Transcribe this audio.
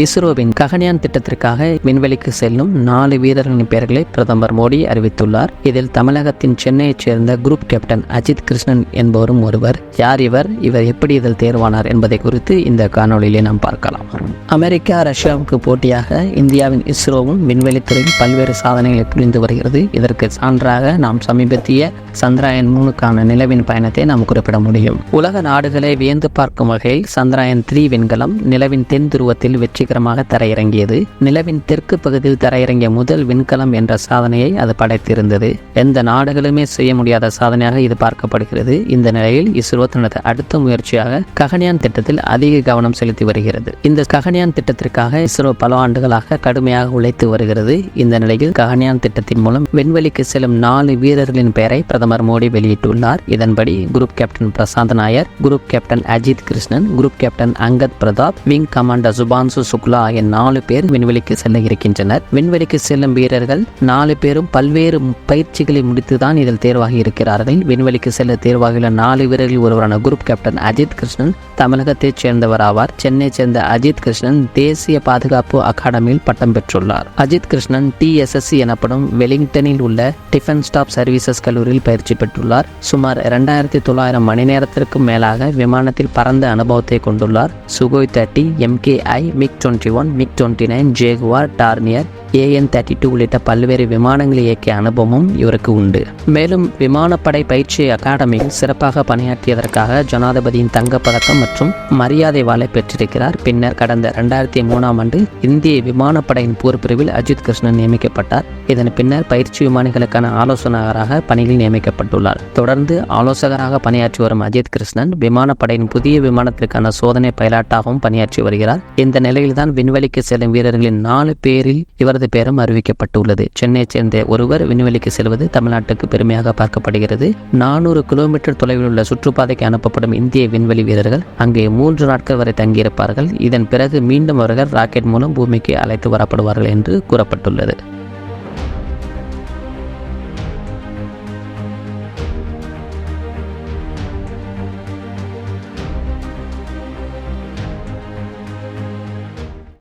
இஸ்ரோவின் ககன்யான் திட்டத்திற்காக விண்வெளிக்கு செல்லும் நாலு வீரர்களின் பெயர்களை பிரதமர் மோடி அறிவித்துள்ளார். இதில் தமிழகத்தின் சென்னையைச் சேர்ந்த குரூப் கேப்டன் அஜித் கிருஷ்ணன் என்பவரும் ஒருவர். யார் இவர்? இவர் எப்படி இதில் தேர்வானார் என்பதை குறித்து இந்த காணொளியிலே நாம் பார்க்கலாம். அமெரிக்கா ரஷ்யாவுக்கு போட்டியாக இந்தியாவின் இஸ்ரோவும் விண்வெளித்துறையில் பல்வேறு சாதனைகளை புரிந்து வருகிறது. இதற்கு சான்றாக நாம் சமீபத்திய சந்திராயன் மூணுக்கான நிலவின் பயணத்தை நாம் குறிப்பிட முடியும். உலக நாடுகளை வியந்து பார்க்கும் வகையில் சந்திராயன் த்ரீ விண்கலம் நிலவின் தென் துருவத்தில் வெற்றிகரமாக தரையிறங்கியது. நிலவின் தெற்கு பகுதியில் தரையிறங்கிய முதல் விண்கலம் என்ற சாதனையை அது படைத்திருந்தது. எந்த நாடுகளுமே செய்ய முடியாத சாதனையாக இது பார்க்கப்படுகிறது. இந்த நிலையில் இஸ்ரோ தனது அடுத்த முயற்சியாக ககனியான் திட்டத்தில் அதிக கவனம் செலுத்தி வருகிறது. இந்த ககனியான் திட்டத்திற்காக இஸ்ரோ பல ஆண்டுகளாக கடுமையாக உழைத்து வருகிறது. இந்த நிலையில் ககனியான் திட்டத்தின் மூலம் விண்வெளிக்கு செல்லும் நாலு வீரர்களின் பெயரை பிரதமர் மோடி வெளியிட்டுள்ளார். இதன்படி group captain Prasanth Nair group captain Ajith Krishnan group captain Angad Pratap wing commander Shubhanshu Shukla ஆகிய நாலு பேர் விண்வெளிக்கு செல்ல இருக்கின்றனர். விண்வெளிக்கு செல்லும் வீரர்கள் நாலு பேரும் பல்வேறு பயிற்சிகளை முடித்துதான் இதில் தேர்வாகி இருக்கிறார்கள். விண்வெளிக்கு செல்ல தேர்வாகியுள்ள நாலு வீரர்களில் ஒருவரான குரூப் கேப்டன் அஜித் கிருஷ்ணன் தமிழகத்தைச் சேர்ந்தவர் ஆவார். சென்னை சேர்ந்த அஜித் கிருஷ்ணன் தேசிய பாதுகாப்பு அகாடமியில் பட்டம் பெற்றுள்ளார். அஜித் கிருஷ்ணன் டிஎஸ்எஸ்சி எனப்படும் வெலிங்டனில் உள்ள டிஃபன் ஸ்டாப் சர்வீசஸ் கல்லூரியில் பயிற்சி பெற்றுள்ளார். சுமார் இரண்டாயிரத்தி தொள்ளாயிரம் மணி நேரத்திற்கும் மேலாக விமானத்தில் பறந்த அனுபவத்தை கொண்டுள்ளார். Sukhoi thirty MKI MiG twenty one MiG twenty nine Jaguar Dornier AN thirty two உள்ளிட்ட பல்வேறு விமானங்களை இயக்கிய அனுபவமும் இவருக்கு உண்டு. மேலும் விமானப்படை பயிற்சி அகாடமியில் சிறப்பாக பணியாற்றியதற்காக ஜனாதிபதியின் தங்கப்பதக்கம் மற்றும் மரியாதை வாழை பெற்றிருக்கிறார். பின்னர் கடந்த இரண்டாயிரத்தி மூணாம் ஆண்டு இந்திய விமானப்படையின் போர் பிரிவில் அஜித் கிருஷ்ணன் நியமிக்கப்பட்டார். இதன் பின்னர் பயிற்சி விமானிகளுக்கான ஆலோசகராக பணியில் நியமிக்கப்பட்டுள்ளார். தொடர்ந்து ஆலோசகராக பணியாற்றி வரும் அஜித் கிருஷ்ணன் விமானப்படையின் புதிய விமானத்திற்கான சோதனை பைலாட்டாகவும் பணியாற்றி வருகிறார். இந்த நிலையில்தான் விண்வெளிக்கு செல்லும் வீரர்களின் நாலு பேரில் இவரது பெயரும் அறிவிக்கப்பட்டுள்ளது. சென்னையைச் சேர்ந்த ஒருவர் விண்வெளிக்கு செல்வது தமிழ்நாட்டுக்கு பெருமையாக பார்க்கப்படுகிறது. நானூறு கிலோமீட்டர் தொலைவில் உள்ள சுற்றுப்பாதைக்கு அனுப்பப்படும் இந்திய விண்வெளி வீரர்கள் அங்கே மூன்று நாட்கள் வரை தங்கியிருப்பார்கள். இதன் பிறகு மீண்டும் அவர்கள் ராக்கெட் மூலம் பூமிக்கு அழைத்து வரப்படுவார்கள் என்று கூறப்பட்டுள்ளது.